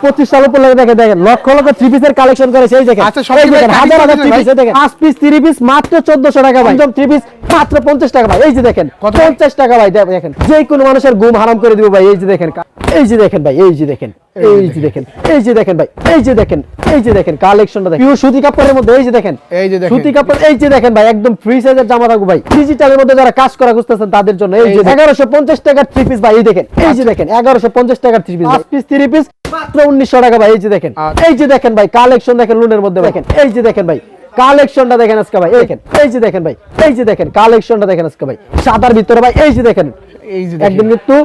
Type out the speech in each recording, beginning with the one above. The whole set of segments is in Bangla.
পঁচিশ সাল উপর লাগে দেখেন দেখেন লক্ষ লক্ষ থ্রি পিসের কালেকশন করে সেই দেখেন আচ্ছা, হাজার হাজার থ্রি পিস দেখেন পাঁচ পিস থ্রি পিস মাত্র চোদ্দশো টাকা ভাই একদম থ্রি পিস মাত্র পঞ্চাশ টাকা ভাই এই যে দেখেন পঞ্চাশ টাকা ভাই দেখেন যে কোনো মানুষের ঘুম হারাম করে দিব ভাই এই যে দেখেন এই যে দেখেন ভাই এই যে দেখেন এই যে দেখেন এই যে দেখেন ভাই এই যে দেখেন এই যে দেখেন কালেকশনটা দেখেন পিওর সুতি কাপড়ের মধ্যে এই যে দেখেন এই যে দেখেন। সুতি কাপড় এই যে দেখেন ভাই একদম ফ্রি সাইজের জামা থাকব ভাই ডিজিটালের মধ্যে যারা কাজ করা খুঁজতেছেন তাদের জন্য এই যে যে- এগারোশো পঞ্চাশ টাকার থ্রি পিস ভাই এই দেখেন এই যে দেখেন এগারোশো পঞ্চাশ টাকার three piece piece three piece মাত্র উনিশশো টাকা ভাই এই যে দেখেন। আচ্ছা। এই যে দেখেন ভাই কালেকশন দেখেন লোনের মধ্যে দেখেন। এই যে দেখেন ভাই কালেকশনটা দেখেন আজকে ভাই দেখেন। এই যে দেখেন ভাই এই যে দেখেন কালেকশনটা দেখেন আজকে ভাই। সাদার ভিতরে ভাই এই যে দেখেন। এই যে একদম কিন্তু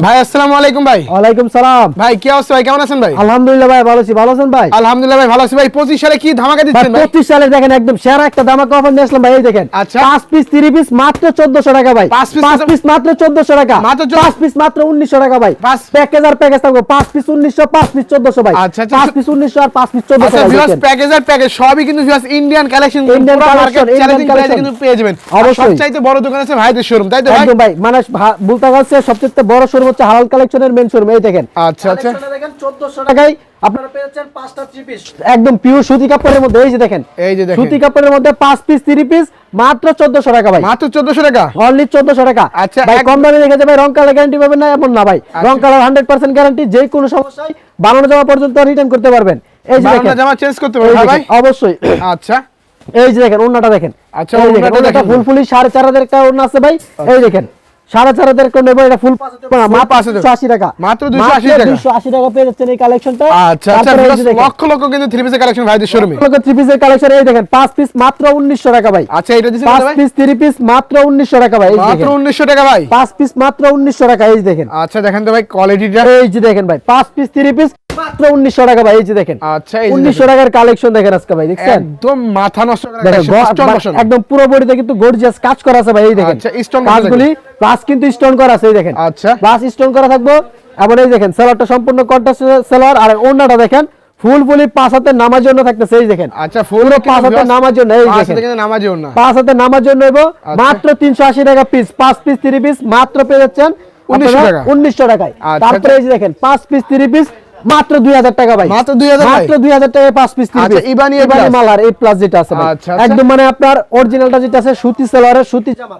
ভাই আসসালামু আলাইকুম ভাই। ওয়ালাইকুম সালাম। ভাই কি অবস্থা ভাই? কেমন আছেন ভাই? আলহামদুলিল্লাহ ভাই ভালো আছি। ভালো আছেন ভাই? আলহামদুলিল্লাহ ভাই ভালো আছি ভাই। পঁচিশ সালে কি ধামাকা দিচ্ছেন ভাই? পঁচিশ সালে দেখেন একদম সেরা একটা দামাকা অফার নিয়ে আসলাম ভাই এই দেখেন। আচ্ছা। পিস পিস মাত্র চোদ্দশো টাকা ভাই। পাঁচ মাত্র- পিস মাত্র চোদ্দশো টাকা। মাত্র চোদ্দ- পিস মাত্র উনিশশো টাকা ভাই। পাঁচ- প্যাকেজ আর প্যাকেজ থাকবে। পাঁচ পিস উনিশশো পাঁচ পিস চোদ্দশো ভাই। আচ্ছা, আচ্ছা। পিস উনিশশো আর পাঁচ পিস চোদ্দশো আচ্ছা ভিউয়ার্স প্যাকেজ আর প্যাকেজ সবই কিন্তু ভিউয়ার্স ইন্ডিয়ান কালেকশন। কিন্তু পেয়ে যাবেন। অবশ্যই। সবচাইতে বড় দোকান আছে ভাইদের শোরুম তাই তো ভাই? ভাই মানে ভা- সবচেয়ে বড় শোরুম হচ্ছে হালাল কালেকশনের মেন শোরুম এই দেখেন। আচ্ছা আচ্ছা। দেখেন 1400 টাকায় আপনারা পেয়েছেন পাঁচটা থ্রি পিস একদম পিওর সুতি কাপড়ের মধ্যে এই যে দেখেন। এই যে দেখেন। সুতি কাপড়ের মধ্যে পাঁচ পিস থ্রি পিস মাত্র 1400 টাকা ভাই। মাত্র 1400 টাকা? অনলি 1400 টাকা। আচ্ছা, ভাই কম দামে দেখে ভাই রং কালার গ্যারান্টি পাবেন না এমন না ভাই। আচ্ছা। রং কালার 100% গ্যারান্টি যে কোনো সমস্যায় বানানো যাওয়া পর্যন্ত রিটার্ন করতে পারবেন। এই যে দেখেন। জামা চেঞ্জ করতে পারবেন ভাই? অবশ্যই। আচ্ছা। এই যে দেখেন ওন্নাটা দেখেন। আচ্ছা, এই দেখেন। ফুল ফুলি সাড়ে চার হাজার একটা ওড়না আছে ভাই। এই দেখেন। সাড়ে চার হাজার একটা নেব এটা ফুল পাঁচ হাজার টাকা, মাত্র দুশো আশি টাকা। মাত্র 280 টাকা। দুশো আশি টাকা পেয়ে যাচ্ছেন এই কালেকশনটা আচ্ছা আচ্ছা লক্ষ লক্ষ কিন্তু থ্রি পিসের কালেকশন ভাইদের শোরুমে থ্রি পিসের কালেকশন এই দেখেন পাঁচ পিস মাত্র উনিশশো টাকা ভাই। আচ্ছা এটা পাঁচ পিস থ্রি পিস মাত্র উনিশশো টাকা ভাই মাত্র দেখেন। 1900 টাকা ভাই। পাঁচ পিস মাত্র উনিশশো টাকা এই দেখেন। আচ্ছা দেখেন তো ভাই কোয়ালিটিটা এই যে দেখেন ভাই পাঁচ পিস থ্রি পিস মাত্র উনিশশো টাকা ভাই এই যে দেখেন আচ্ছা এই যে উনিশশো দেখেন। টাকার কালেকশন দেখেন আজকে ভাই দেখছেন একদম মাথা নষ্ট করা দেখেন collection, গ- stone বা- বসানো। একদম পুরো বডিতে কিন্তু গর্জিয়াস কাজ করা আছে ভাই এই দেখেন আচ্ছা, stone কাজগুলি প্লাস কিন্তু স্টোন করা আছে এই দেখেন আচ্ছা। প্লাস স্টোন করা থাকব এবার এই দেখেন সেলারটা সম্পূর্ণ কন্ট্রাস্ট সেলার আর ওন্নাটা দেখেন ফুল ফুলি পাঁচ হাতে নামার জন্য থাকতেছে এই দেখেন আচ্ছা ফুল পাঁচ হাতে নামার জন্য এই দেখেন পাঁচ হাতে নামার জন্য। মাত্র টাকা পিস পাঁচ পিস থ্রি পিস মাত্র পেয়ে যাচ্ছেন 1900 টাকা। উনিশশো টাকায় তারপরে এই দেখেন পাঁচ পিস থ্রি পিস মাত্র দুই হাজার টাকা ভাই। মাত্র 2000 মাত্র দুই হাজার টাকায় পাঁচ পিস আচ্ছা, ইবানি মালার এই প্লাস যেটা আছে ভাই। আচ্ছা, আচ্ছা। একদম মানে আপনার অরিজিনালটা যেটা আছে সুতি সালোয়ারের সুতি জামা।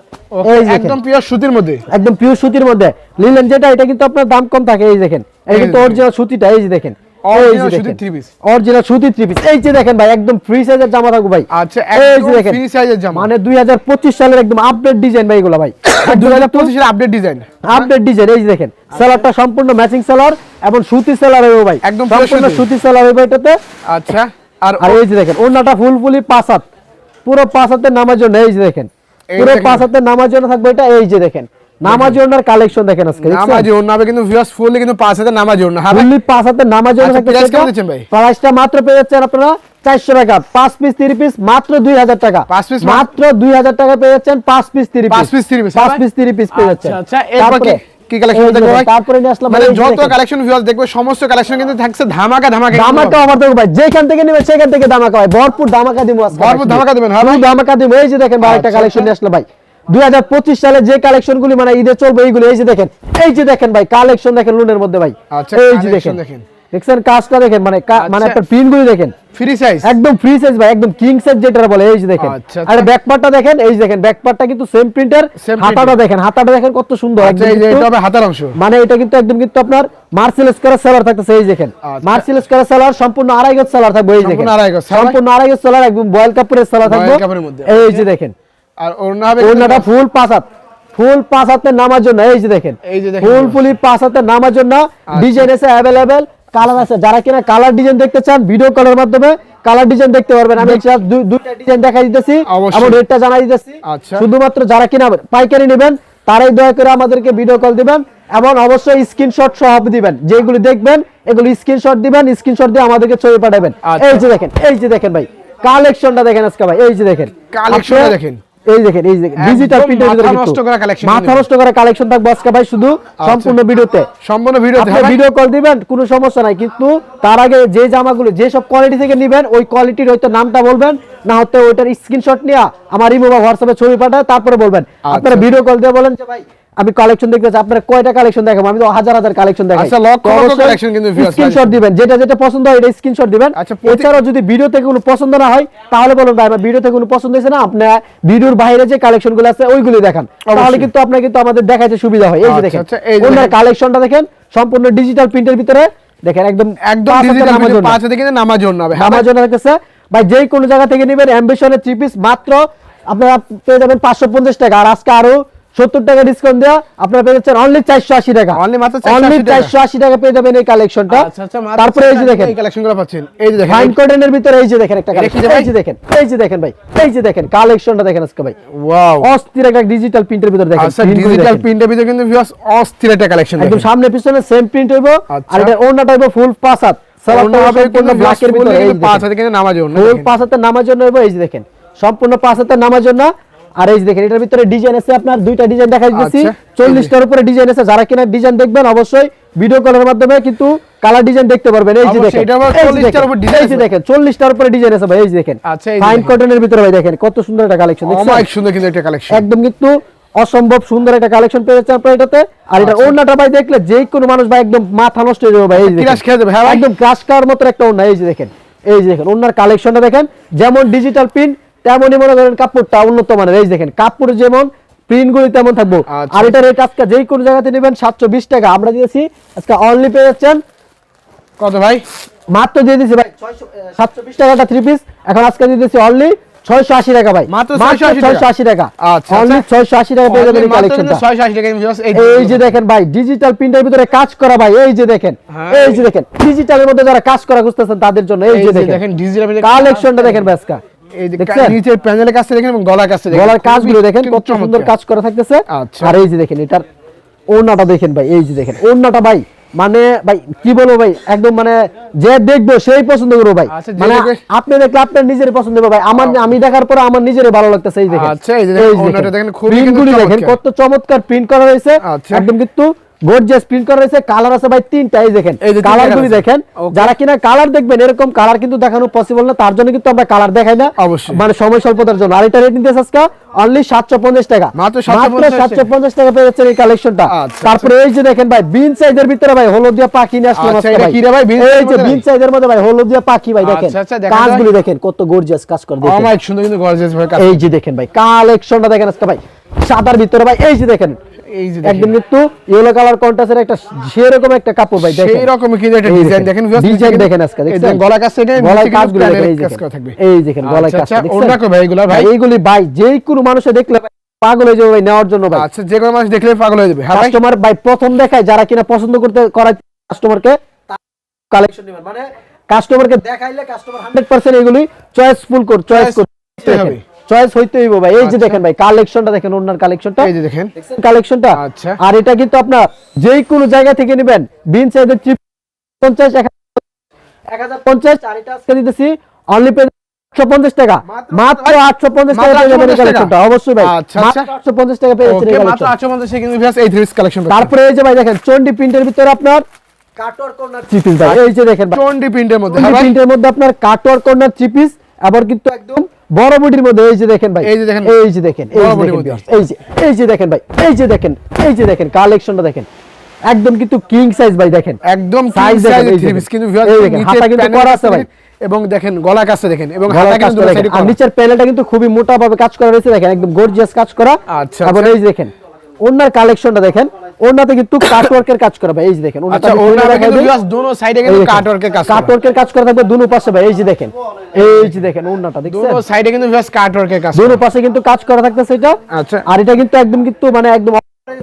এই দেখেন। একদম পিওর সুতির মধ্যে? একদম পিওর সুতির মধ্যে। লিলেন যেটা এটা কিন্তু আপনার দাম কম থাকে এই দেখেন। এটা এই কিন্তু অরিজিনাল সুতিটা এই যে দেখেন। Original সুতির three piece। অরিজিনাল সুতি থ্রি পিস এই যে দেখেন ভাই একদম ফ্রি সাইজের জামা থাকব ভাই। আচ্ছা এই যে দেখেন ফ্রি সাইজের জামা। মানে 2025 সালের একদম আপডেট ডিজাইন ভাই এগুলো ভাই। 2025 এর আপডেট ডিজাইন আপডেট ডিজাইন এই যে দেখেন সেলারটা সম্পূর্ণ ম্যাচিং সেলার এবং সুতি ভাই। একদম সম্পূর্ণ সুতি। এটাতে। আচ্ছা আর এই যে দেখেন ওন্নাটা ফুল ফুলি পাঁচ হাত। পুরো নামার জন্য এই যে দেখেন। পুরো নামার জন্য থাকবে এটা এই যে দেখেন। কালেকশন দেখেন। আজকে দেখছেন? নামাজি ওড়না হবে কিন্তু ভিউয়ার্স ফুললি কিন্তু 5000 নামাজি ওড়না হ্যাঁ ফুললি আচ্ছা, থাকবে price সেটা। দিচ্ছেন ভাই? প্রাইসটা মাত্র পেয়ে যাচ্ছেন আপনারা টাকা। পাঁচ পিস থ্রি পিস মাত্র দুই হাজার টাকা। পাঁচ piece মা- মাত্র দুই হাজার টাকা পেয়ে যাচ্ছেন পাঁচ পিস থ্রি পাঁচ piece three piece, পাঁচ পিস থ্রি পিস পেয়ে যাচ্ছেন। আচ্ছা এরপর কি কি কালেকশন দেখব ভাই? তারপরে নিয়ে আসলাম মানে যত কালেকশন ভিউয়ার্স দেখবে সমস্ত কালেকশন কিন্তু থাকছে ধামাকা ধামাকা দেবো ভাই। যেখান থেকে নেবে সেখান থেকে ধামাকা ভাই ভরপুর ধামাকা দিব আজকে ভরপুর ভাই। ধামাকা দিবেন, হ্যাঁ ভাই? ধামাকা দিব। এই যে দেখেন ভাই একটা কালেকশন আচ্ছা। নিয়ে আসলো ভাই। দুই হাজার পঁচিশ সালে যে কালেকশন গুলি মানে ঈদে চলবে এইগুলো এই যে দেখেন এই যে দেখেন ভাই কালেকশন দেখেন লুনের মধ্যে ভাই। আচ্ছা, এই যে দেখেন। দেখছেন কাজটা দেখেন মানে মানে আচ্ছা। আপনার গুলি দেখেন। ফ্রি সাইজ একদম ফ্রি সাইজ ভাই একদম কিং সাইজ যেটা বলে এই যে দেখেন। আর। ব্যাক পার্টটা দেখেন এই দেখেন ব্যাক পার্টটা কিন্তু সেম প্রিন্টার হাতাটা দেখেন হাতাটা দেখেন কত সুন্দর আচ্ছা এই যে এটা হবে হাতার অংশ। মানে এটা কিন্তু একদম কিন্তু আপনার মার্সেলেস করা সেলার থাকতেছে এই দেখেন। মার্সেলেস করা সেলার সম্পূর্ণ আড়াই গজ সেলার থাকবে এই দেখেন সম্পূর্ণ আড়াই গজ, সম্পূর্ণ আড়াই গজ সেলার একদম বয়েল কাপড়ের সেলার থাকবে। এই যে দেখেন। আর ওড়না হবে ওড়নাটা ফুল পাঁচ হাত ফুল পাঁচ হাতে নামার জন্য এই যে দেখেন। এই যে দেখেন। ফুল ফুলি পাঁচ হাতে নামার জন্য ডিজাইন আছে অ্যাভেলেবেল কালার আছে। যারা কিনা কালার ডিজাইন দেখতে চান ভিডিও কলের মাধ্যমে কালার ডিজাইন দেখতে পারবেন। আমি দুইটা ডিজাইন দেখাই দিতেছি আমার রেটটা জানাই দিতেছি। আচ্ছা। শুধুমাত্র যারা কিনা পাইকারি নেবেন তারাই দয়া করে আমাদেরকে ভিডিও কল দিবেন এবং অবশ্যই স্ক্রিনশট সহ দিবেন। যেগুলি দেখবেন এগুলো স্ক্রিনশট দিবেন স্ক্রিনশট দিয়ে আমাদেরকে ছবি পাঠাবেন। আচ্ছা। এই যে দেখেন এই যে দেখেন ভাই। কালেকশনটা দেখেন আজকে ভাই এই যে দেখেন। কালেকশনটা দেখেন। এই দেখেন এই দেখেন ডিজিটাল ভিতরে কিন্তু নষ্ট করা collection মাথা নষ্ট করা কালেকশন থাকবে আজকে ভাই শুধু সম্পূর্ণ ভিডিওতে। সম্পূর্ণ ভিডিও আপনি ভিডিও কল দিবেন কোনো সমস্যা নাই কিন্তু তার আগে যে জামাগুলো যে সব কোয়ালিটি থেকে নেবেন ওই কোয়ালিটির হয়তো নামটা বলবেন না হতে ওইটার স্ক্রিনশট নিয়ে আমার ইমো বা হোয়াটসঅ্যাপে ছবি পাঠায় তারপরে বলবেন। আপনারা ভিডিও কল দিয়ে বলেন যে ভাই আমি কালেকশন দেখতে চাই আপনারা কয়টা কালেকশন দেখাবো? আমি তো হাজার হাজার কালেকশন দেখাই। আচ্ছা, লক্ষ লক্ষ collection কিন্তু viewers স্ক্রিনশট দিবেন। যেটা যেটা পছন্দ হয় এটা স্ক্রিনশট দিবেন। আচ্ছা, এছাড়াও যদি ভিডিও থেকে কোনো পছন্দ না হয় তাহলে বলুন ভাই আমার ভিডিও থেকে কোনো পছন্দ হয়েছে না? আপনার ভিডিওর বাইরে যে কালেকশনগুলো আছে ওইগুলি দেখান। তাহলে কিন্তু আপনার কিন্তু আমাদের দেখাইতে সুবিধা হয়। এই যে আচ্ছা, দেখেন আচ্ছা, এই যে ওনার কালেকশনটা দেখেন সম্পূর্ণ ডিজিটাল প্রিন্টের ভিতরে। দেখেন একদম একদম ডিজিটাল নামার জন্য। পাঁচ হাতে কিন্তু নামার জন্য হবে হ্যাঁ ভাই? যে কোনো জায়গা থেকে নেবেন অ্যাম্বিশনের থ্রি পিস মাত্র আপনারা পেয়ে যাবেন পাঁচশো পঞ্চাশ টাকা। আর আজকে আরও সত্তর টাকা ডিসকাউন্ট দেওয়া আপনারা পেয়ে যাচ্ছেন অনলি চারশো আশি টাকা। মাত্র অনলি চারশো আশি টাকা পেয়ে যাবেন এই কালেকশনটা আচ্ছা আচ্ছা তারপরে এই যে দেখেন। এই কালেকশনগুলো পাচ্ছেন। এই যে দেখেন। ফাইন কটনের ভিতরে এই যে দেখেন একটা কালেকশন এই যে দেখেন এই যে দেখেন ভাই এই যে দেখেন কালেকশনটা দেখেন আজকে ভাই। ওয়াও অস্থির একটা ডিজিটাল প্রিন্টের ভিতরে দেখেন আচ্ছা ডিজিটাল প্রিন্টের ভিতরে কিন্তু ভিউয়ার্স অস্থির একটা কালেকশন একদম সামনে পিছনে সেম প্রিন্ট হইব আচ্ছা। আর এটা ওন্নাটা হইব ফুল পাঁচ হাত হবে সম্পূর্ণ ব্ল্যাকের ভিতরে এই পাঁচ হাতে কিন্তু নামার জন্য ফুল পাঁচ হাতের নামার জন্য হইব এই যে দেখেন। সম্পূর্ণ পাঁচ হাতের নামার জন্য আর এই যে দেখেন এটার ভিতরে ডিজাইন আছে আপনার দুইটা ডিজাইন দেখাই দিচ্ছি আচ্ছা, চল্লিশটার উপরে ডিজাইন আছে। যারা কিনা ডিজাইন দেখবেন অবশ্যই ভিডিও কলের মাধ্যমে কিন্তু কালার ডিজাইন দেখতে পারবেন। এই যে দেখেন এই যে 40 টার দেখেন, উপর design এই যে আছে। দেখেন চল্লিশটার উপরে ডিজাইন আছে ভাই এই যে দেখেন। আচ্ছা, ফাইন দেখেন। কটনের ভিতরে ভাই দেখেন কত সুন্দর একটা কালেকশন অনেক সুন্দর কিন্তু একটা কালেকশন একদম কিন্তু অসম্ভব সুন্দর একটা কালেকশন পেয়েছে আপনার এটাতে। আর এটা আচ্ছা। ওড়নাটা ভাই দেখলে যে কোনো মানুষ ভাই একদম মাথা নষ্ট হয়ে যাবে ভাই এই যে হ্যাঁ একদম ক্রাশ খাওয়ার মতো একটা ওড়না এই যে দেখেন। এই যে দেখেন ওড়নার কালেকশনটা দেখেন যেমন ডিজিটাল প্রিন্ট তেমনই মনে করেন কাপড়টা উন্নত মানের। এই দেখেন কাপড় যেমন প্রিন্ট গুলি তেমন থাকব। আচ্ছা। আর এটা রেট আজকে যেই কোনো জায়গাতে নেবেন সাতশো বিশ টাকা। আমরা দিয়েছি আজকে অনলি পেয়ে যাচ্ছেন কত ভাই? মাত্র দিয়ে দিয়েছি ভাই সাতশো বিশ টাকাটা থ্রি পিস এখন আজকে দিয়ে দিয়েছি অনলি ছয়শো আশি টাকা ভাই। মাত্র ছয়শো আশি টাকা। আচ্ছা, অনলি আচ্ছা। ছয়শো আশি টাকা পেয়ে যাবেন এই মাত্র কিন্তু কালেকশনটা 680 টাকা viewers, এই এই যে দেখেন ভাই ডিজিটাল প্রিন্টের ভিতরে কাজ করা ভাই এই যে দেখেন। এই যে দেখেন ডিজিটালের মধ্যে যারা কাজ করা খুঁজতেছেন তাদের জন্য এই এই যে যে দেখেন। দেখেন কালেকশনটা দেখেন ব্যাসকা এই যে প্যানেলের কাছে দেখেন এবং গলার কাছে দেখেন। গলার কাজগুলো দেখেন কত সুন্দর কাজ করা থাকতেছে। আচ্ছা। আর এই যে দেখেন এটার ওড়নাটা দেখেন ভাই এই যে দেখেন ওড়নাটা ভাই মানে ভাই কি বলব ভাই একদম মানে যে দেখব সেই পছন্দ করব ভাই। আচ্ছা, মানে আপনি দেখলে আপনার নিজের পছন্দ হবে ভাই। আমার আমি দেখার পরে আমার নিজেরই ভালো লাগতেছে এই দেখেন। আচ্ছা, এই দেখেন। কত চমৎকার প্রিন্ট করা আচ্ছা। একদম কিন্তু গর্জিয়াস প্রিন্ট করা রয়েছে কালার আছে ভাই দেখেন। colour আছে। দেখেন। যারা কিনা কালার দেখবেন এরকম কালার কিন্তু দেখানো পসিবল না তার জন্য কিন্তু আমরা কালার দেখাই না। মানে সময় স্বল্পতার জন্য। আর এটা রেট নিতে আজকে অনলি 750 টাকা। মাত্র 750 750 টাকা। পেয়ে যাচ্ছেন এই কালেকশনটা আচ্ছা, তারপরে এই যে দেখেন ভাই বিন সাইজের ভিতরে ভাই হলদিয়া পাখি নিয়ে আসলাম আচ্ছা, এটা ভাই। কি রে ভাই? bean এই যে বিন সাইজের মধ্যে ভাই হলদিয়া পাখি ভাই দেখেন। আচ্ছা, আচ্ছা, দেখা কাজগুলি দেখেন কত গর্জিয়াস কাজ করে দেখেন। অনেক সুন্দর কিন্তু গর্জিয়াস ভাবে কাজ। এই যে দেখেন ভাই কালেকশনটা দেখেন আজকে ভাই। সাদার ভিতরে ভাই এই যে দেখেন। এই যে একদম কিন্তু ইয়েলো কালার কন্ট্রাস্টের একটা সেরকম একটা কাপড় ভাই দেখেন। সেই রকমই কিন্তু একটা ডিজাইন দেখেন ডিজাইন দেখেন। আজকে দেখেন গলা কাছে এটা গলায় কাজগুলো এই দেখেন। এই দেখেন গলায় আচ্ছা, আচ্ছা, দেখছেন? ওড়না ভাই এগুলা ভাই? এইগুলি ভাই যেই কোনো মানুষে দেখলে পাগল হয়ে যাবে ভাই নেওয়ার জন্য ভাই। আচ্ছা যে কোনো মানুষ দেখলে পাগল হয়ে যাবে হ্যাঁ কাস্টমার ভাই প্রথম দেখায় যারা কিনা পছন্দ করতে করায় কাস্টমারকে কালেকশন নেবেন। মানে কাস্টমারকে দেখাইলে কাস্টমার 100% এগুলি চয়েসফুল কর চয়েস করতে হবে। চয়েস হইতে হইব ভাই। এই যে আচ্ছা। দেখেন ভাই কালেকশনটা দেখেন ওনার কালেকশনটা এই যে দেখেন। কালেকশনটা আচ্ছা। আর এটা কিন্তু আপনার যেই কোনো জায়গা থেকে নেবেন। বিন সাইজের 50 1050 আর এটা আজকে দিতেছি অনলি 850 টাকা। মাত্র 850 টাকা পেয়ে 850 টাকা? কালেকশনটা অবশ্যই ভাই। আচ্ছা, মাত্র আচ্ছা। 850 টাকা পেয়ে যাচ্ছেন ওকে মাত্র কালেকশন 850 কিন্তু এই থ্রি পিস কালেকশন তারপরে এই যে ভাই দেখেন চন্ডি প্রিন্টের ভিতরে আপনার কর্নার চিপিস ভাই। এই যে দেখেন ভাই। টোনডি প্রিন্টের মধ্যে। চন্ডি প্রিন্টের মধ্যে আপনার কাটওয়ার কর্নার চিপিস আবার কিন্তু একদম বড় বডির মধ্যে এই যে দেখেন ভাই এই যে দেখেন। এই যে দেখেন এই যে এই যে এই যে দেখেন ভাই এই যে দেখেন এই যে দেখেন কালেকশনটা দেখেন একদম কিন্তু কিং সাইজ ভাই দেখেন একদম সাইজ এই। পিস কিন্তু নিচে কিন্তু করা আছে ভাই। এবং দেখেন গলা কাছে দেখেন এবং নিচের প্যানেলটা কিন্তু খুবই মোটা ভাবে কাজ করা রয়েছে দেখেন একদম গর্জিয়াস কাজ করা আচ্ছা, আচ্ছা। এই যে দেখেন ওনার কালেকশনটা দেখেন। ওনাতে কিন্তু কাটওয়ার্কের কাজ করা ভাই এই যে দেখেন আচ্ছা ওনার কিন্তু। দোনো সাইডে কিন্তু কাটওয়ার্কের কাজ করা। কাটওয়ার্কের কাজ করা থাকবে দুনো পাশে ভাই এই যে দেখেন এই যে দেখেন ওনাটা দেখছেন? দোনো সাইডে কিন্তু কাটওয়ার্কের কাজ দুনো পাশে কিন্তু কাজ করা থাকতেছে এটা। আচ্ছা। আর এটা কিন্তু একদম কিন্তু মানে একদম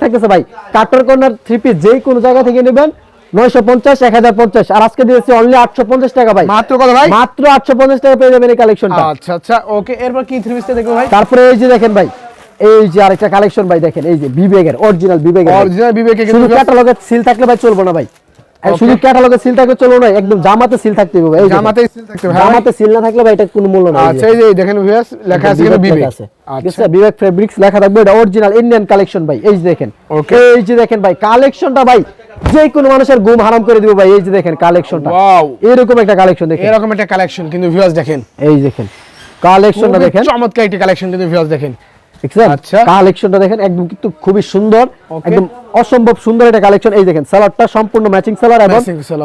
থাকতেছে ভাই। কাটার কর্নার থ্রি পিস যেই কোনো জায়গা থেকে নেবেন নয়শো পঞ্চাশ এক হাজার পঞ্চাশ। আর আজকে দিয়েছি অনলি আটশো পঞ্চাশ টাকা ভাই। মাত্র কত ভাই? মাত্র আটশো পঞ্চাশ টাকা পেয়ে যাবেন এই কালেকশনটা আচ্ছা আচ্ছা ওকে এরপর কি থ্রি পিসটা ভাই? তারপরে এই যে দেখেন ভাই এই যে আরেকটা কালেকশন ভাই দেখেন এই যে বিবেকের অরিজিনাল বিবেকের। অরিজিনাল বিবেকে কিন্তু শুধু viewers সিল থাকলে ভাই চলবো না ভাই। শুধু ক্যাটালগের সিল থাকলে চলবো না একদম জামাতে সিল থাকতে হবে এই জামাতে seal থাকতে হবে, হ্যাঁ জামাতে সিল না থাকলে ভাই এটা কোনো মূল্য নাই আচ্ছা এই যে দেখেন viewers লেখা আছে কিন্তু বিবেক। আছে। আচ্ছা। বিবেক ফেব্রিক্স লেখা থাকবে এটা অরিজিনাল ইন্ডিয়ান কালেকশন ভাই এই যে দেখেন। Okay. এই যে দেখেন ভাই কালেকশনটা ভাই যে কোনো মানুষের ঘুম হারাম করে দিব ভাই এই যে দেখেন কালেকশনটা Wow. এরকম একটা কালেকশন দেখেন। এরকম একটা কালেকশন কিন্তু viewers দেখেন। এই দেখেন কালেকশনটা দেখেন। চমৎকার একটি কালেকশন কিন্তু viewers দেখেন। দেখছেন আচ্ছা। কালেকশনটা দেখেন একদম কিন্তু খুবই সুন্দর একদম অসম্ভব সুন্দর একটা কালেকশন এই দেখেন সালোয়ারটা সম্পূর্ণ ম্যাচিং সালোয়ার এবং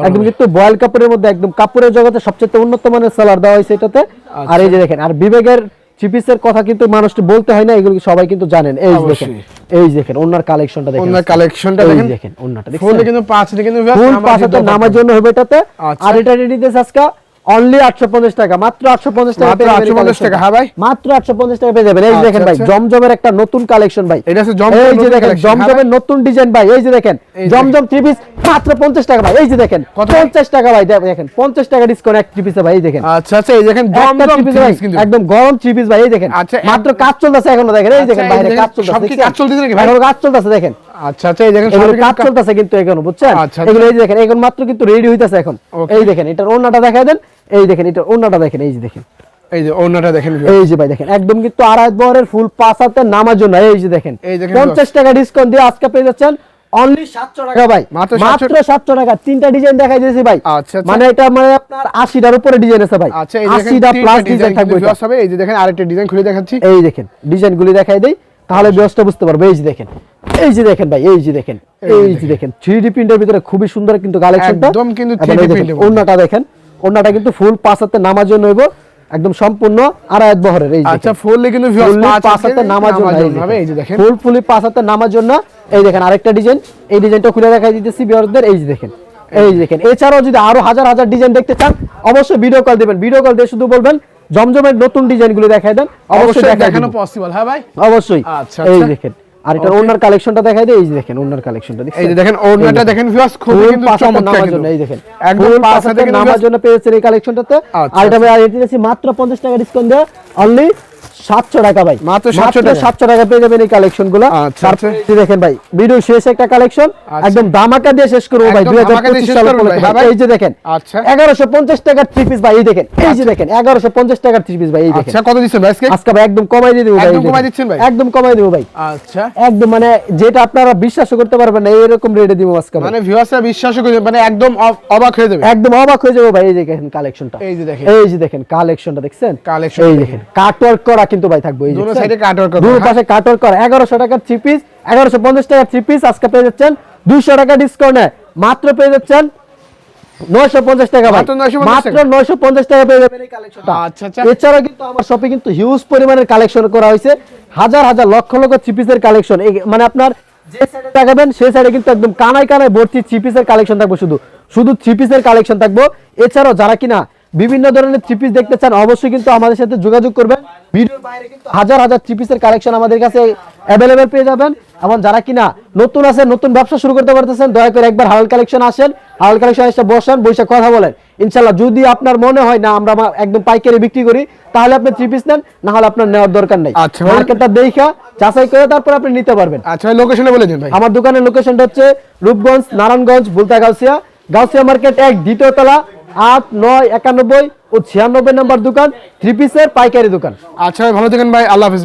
একদম কিন্তু বয়েল কাপড়ের মধ্যে একদম কাপড়ের জগতে সবচেয়ে উন্নত মানের সালোয়ার দেওয়া হয়েছে এটাতে। আচ্ছা। আর এই যে দেখেন আর বিবেকের চিপিসের কথা কিন্তু মানুষকে বলতে হয় না এগুলো সবাই কিন্তু জানেন। এই দেখেন এই দেখেন ওনার কালেকশনটা দেখেন। ওনার কালেকশনটা দেখেন। দেখেন ওনাটা দেখেন কিন্তু পাঁচ কিন্তু viewers ফুল নামাজি পাঁচ হাতে দোপাট্টা। নামার জন্য হবে এটাতে। আচ্ছা। আর এটা রেডি দিতে আজকে অনলি 850 টাকা মাত্র 850 টাকা মাত্র পেয়ে যাবেন এই 850 টাকা, হ্যাঁ ভাই? মাত্র 850 টাকা পেয়ে যাবেন। এই যে দেখেন আচ্ছা, ভাই আচ্ছা। জমজমের একটা নতুন কালেকশন ভাই। এটা হচ্ছে জমজমের এই যে দেখেন হ্যাঁ জমজমের নতুন ডিজাইন ভাই এই যে দেখেন জমজম থ্রি পিস মাত্র 50 টাকা ভাই এই যে দেখেন 50 টাকা ভাই দেখেন 50 টাকা ডিসকাউন্ট পিসে ভাই এই দেখেন। আচ্ছা আচ্ছা এই দেখেন জমজম একদম গরম থ্রি পিস ভাই এই দেখেন। আচ্ছা, মাত্র কাজ চলতেছে এখনও দেখেন এই আচ্ছা, দেখেন বাইরে কাজ চলতেছে সব কি কাজ চলতেছে নাকি ভাই? কাজ চলতেছে দেখেন। আচ্ছা আচ্ছা এই দেখেন সবই কাজ কিন্তু চলতেছে কিন্তু এখনও বুঝছেন? আচ্ছা, এগুলো এই দেখেন এখন মাত্র কিন্তু রেডি হইতাছে এখন। এই দেখেন এটার ওন্নাটা দেখায় দেন। এই দেখেন এটার ওন্নাটা দেখেন এই যে দেখেন এই যে ওনাটা দেখেন এই যে ভাই দেখেন একদম কিন্তু আড়াই ফুল পাঁচ হাতে নামার জন্য এই যে দেখেন পঞ্চাশ টাকা ডিসকাউন্ট দিয়ে আজকে পেয়ে যাচ্ছেন অনলি সাতশো টাকা ভাই মাত্র মাত্র সাতশো টাকা তিনটা ডিজাইন দেখাই দিয়েছি ভাই আচ্ছা, আচ্ছা। মানে এটা মানে আপনার আশিটার উপরে ডিজাইন আছে ভাই আচ্ছা এই দেখেন প্লাস ডিজাইন থাকবে কিন্তু হবে এই যে দেখেন আরেকটা ডিজাইন খুলে দেখাচ্ছি এই দেখেন ডিজাইন গুলি দেখাই দেই তাহলে ব্যবস্থা বুঝতে পারবে এই যে দেখেন এই যে দেখেন ভাই এই যে দেখেন এই যে দেখেন থ্রি ডি প্রিন্টের ভিতরে খুবই সুন্দর কিন্তু কালেকশনটা একদম কিন্তু 3D print ওন্নাটা দেখেন ওন্নাটা কিন্তু ফুল পাঁচ হাতে নামার জন্য একদম সম্পূর্ণ আড়াইত বহরের এই আচ্ছা। ফুললি কিন্তু viewers ফুললি পাঁচ পাঁচ হাতে হাতে নামার এই হবে এই যে দেখেন। ফুল ফুলি পাঁচ হাতে নামার জন্য এই দেখেন আরেকটা ডিজাইন এই ডিজাইনটা খুলে দেখাই দিতেছি বিয়ারদের এই যে দেখেন এই যে দেখেন। এছাড়াও যদি আরও হাজার হাজার ডিজাইন দেখতে চান অবশ্যই ভিডিও কল দিবেন। ভিডিও কল দিয়ে শুধু বলবেন জমজমের নতুন ডিজাইনগুলো দেখাই দেন অবশ্যই অবশ্যই দেখানো পসিবল হ্যাঁ ভাই? অবশ্যই আচ্ছা, এই আচ্ছা। দেখেন। আর এটা. ওনার কালেকশনটা দেখাই দেই এই যে দেখেন ওনার কালেকশনটা এই যে দেখেন ওনারটা দেখেন ভিউয়ার্স কিন্তু চমৎকার কিন্তু। জন্য এই দেখেন একদম পাঁচ হাতে নামার জন্য পেয়েছেন এই কালেকশনটাতে আচ্ছা, আর এটা ভাই আর দিতেছি মাত্র 50 টাকা ডিসকাউন্ট দেওয়া অনলি 700 টাকা ভাই। মাত্র 700 টাকা। 700 টাকা পেয়ে যাবেন এই কালেকশনগুলো। আচ্ছা, আচ্ছা। দেখেন ভাই ভিডিও শেষ একটা কালেকশন। আচ্ছা। একদম দিয়ে শেষ করব ভাই একদম ধামাকা দিয়ে 2025 শেষ সাল ভাই, উপলক্ষে হ্যাঁ। এই যে দেখেন আচ্ছা। 1150 টাকার থ্রি পিস ভাই এই দেখেন এই যে দেখেন 1150 টাকার থ্রি পিস ভাই এই দেখেন। আচ্ছা কত দিচ্ছেন ভাই আজকে? আজকে ভাই একদম কমাই দিয়ে দেবো ভাই একদম কমাই দিচ্ছেন ভাই? একদম কমাই দেবো ভাই। আচ্ছা। একদম মানে যেটা আপনারা বিশ্বাস করতে পারবেন না এরকম রেটে দিব আজকে মানে ভিউয়ার্সরা বিশ্বাস করে মানে একদম অবাক হয়ে যাবে। একদম অবাক হয়ে যাব ভাই এই দেখেন কালেকশনটা। এই যে দেখেন। এই যে দেখেন কালেকশনটা দেখছেন? Collection এই দেখেন। দেখেন কাটওয়ার্ক করা কিন্তু ভাই থাকবে এই দুটো সাইডে কাটওয়ার্ক করা, দুটো। পাশে কাটওয়ার্ক করা 1100 টাকার থ্রি পিস 1150 টাকার থ্রি পিস আজকে পেয়ে যাচ্ছেন 200 টাকা ডিসকাউন্টে মাত্র পেয়ে যাচ্ছেন 950 টাকা ভাই। মাত্র 950 টাকা। পেয়ে যাবেন এই কালেকশনটা আচ্ছা, আচ্ছা। এছাড়া কিন্তু আমার শপে কিন্তু হিউজ পরিমাণের কালেকশন করা হয়েছে। হাজার হাজার লক্ষ লক্ষ থ্রি পিসের কালেকশন মানে আপনার যে সাইডে তাকাবেন সেই সাইডে কিন্তু একদম কানায় কানায় ভর্তি থ্রি পিসের কালেকশন থাকবে শুধু। শুধু থ্রি পিসের কালেকশন থাকব। এছাড়াও যারা কিনা বিভিন্ন ধরনের থ্রি পিস দেখতে চান অবশ্যই কিন্তু আমাদের সাথে যোগাযোগ করবেন। ভিডিওর বাইরে কিন্তু হাজার হাজার থ্রি পিসের কালেকশন আমাদের কাছে অ্যাভেলেবেল পেয়ে যাবেন। এবং যারা কিনা নতুন আছে নতুন ব্যবসা শুরু করতে পারতেছেন দয়া করে একবার হালাল কালেকশন আসেন। হালাল কালেকশন এসে বসেন বসে কথা বলেন। ইনশাল্লাহ যদি আপনার মনে হয় না আমরা একদম পাইকারি বিক্রি করি তাহলে আপনি থ্রি পিস নেন না হলে আপনার নেওয়ার দরকার নেই। আচ্ছা। মার্কেটটা দেখা যাচাই করে তারপর আপনি নিতে পারবেন। আচ্ছা লোকেশনে বলে দিন ভাই। আমার দোকানের লোকেশনটা হচ্ছে রূপগঞ্জ নারায়ণগঞ্জ বুলতা গাউসিয়া গাউসিয়া মার্কেট এক দ্বিতীয় তলা আট, নয়, একানব্বই ও ছিয়ানব্বই নাম্বার দোকান থ্রি পিসের পাইকারি দোকান আচ্ছা ভালো থাকেন ভাই, আল্লাহ হাফিজ।